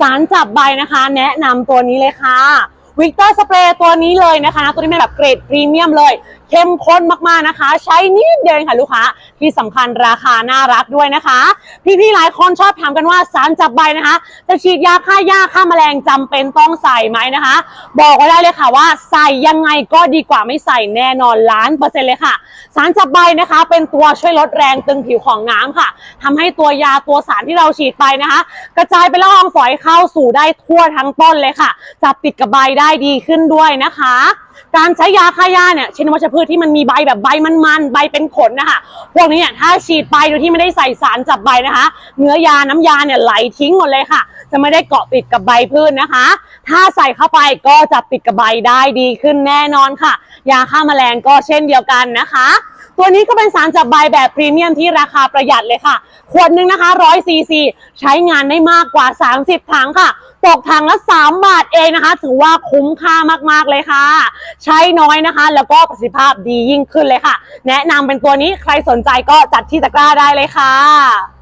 สารจับใบนะคะ แนะนำตัวนี้เลยค่ะ วิกเตอร์สเปรย์ตัวนี้เลยนะคะ ตัวนี้เป็นแบบเกรดพรีเมียมเลย เข้มข้นมากๆนะคะ ใช้นิดเดียวเองค่ะลูกค้า ที่สำคัญราคาน่ารักด้วยนะคะ พี่ๆหลายคนชอบถามกันว่าสารจับใบนะคะ จะฉีดยาฆ่าหญ้าฆ่าแมลงจำเป็นต้องใส่ไหมนะคะ บอกไว้ได้เลยค่ะว่าใส่ยังไงก็ดีกว่าไม่ใส่แน่นอนล้านเปอร์เซ็นต์เลยค่ะ สารจับใบนะคะ เป็นตัวช่วยลดแรงตึงผิวของน้ำค่ะทำให้ตัวยาตัวสารที่เราฉีดไปนะคะ กระจายไปละอองฝอยเข้าสู่ได้ทั่วทั้งต้นเลยค่ะจับติดกับใบได้ได้ดีขึ้นด้วยนะคะ การใช้ยาฆ่าหญ้าเนี่ยเช่นวัชพืชที่มันมีใบแบบใบมันๆใบเป็นขนนะคะพวกนี้เนี่ยถ้าฉีดไปโดยที่ไม่ได้ใส่สารจับใบนะคะ เนื้อยาน้ำยาเนี่ยไหลทิ้งหมดเลยค่ะ จะไม่ได้เกาะติดกับใบพืชนะคะ ถ้าใส่เข้าไปก็จะติดกับใบได้ดีขึ้นแน่นอนค่ะ ยาฆ่าแมลงก็เช่นเดียวกันนะคะตัวนี้ก็เป็นสารจับใบแบบพรีเมียมที่ราคาประหยัดเลยค่ะ ขวดหนึ่งนะคะ100ซีซีใช้งานได้มากกว่า 30 ถังค่ะ ตกถังละ3บาทเองนะคะ ถือว่าคุ้มค่ามากๆเลยค่ะ ใช้น้อยนะคะ แล้วก็ประสิทธิภาพดียิ่งขึ้นเลยค่ะ แนะนำเป็นตัวนี้ใครสนใจก็จัดที่ตะกร้าได้เลยค่ะ